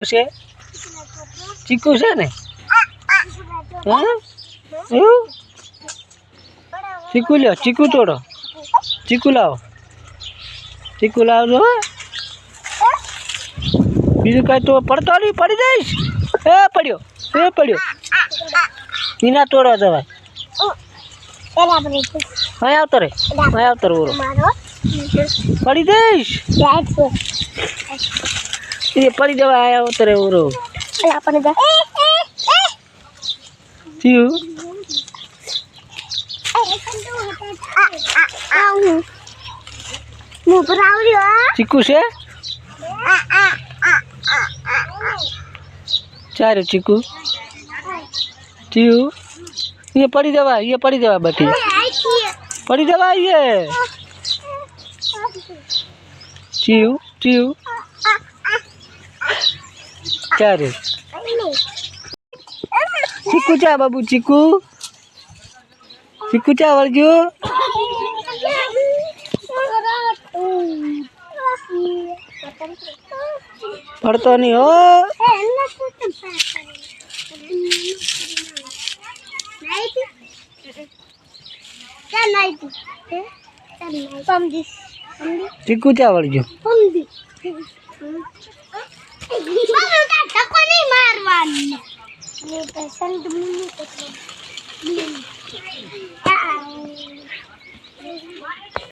છે? ચીકુ છે ને? હા? એવું? ચીકુ લ્યો, ચીકુ તોડો. ચીકુ લાવો. ચીકુ લાવજો બીજું કાંઈ તો પડતો નહીં, પડી જઈશ. એ પડ્યો એ પડ્યો. નીના તોડો જવાય. અહીં આવતો રે, અહીં આવતો રે પડી જઈશ. એ પડી જવા અહીં આવતો રે ઓરો થયું ચીકુ છે? ચારે ચીકુ. થયું એ પડી જવા એ પડી જવા બધી. પડી જવા એ. થયું થયું ચારે ચીકુ ચા બાબુ ચીકુ. ચીકુ ચા વળજો પડતો નહીં હો. ચીકુ ચા વળજો May person dumingit ito. Blink. Ah.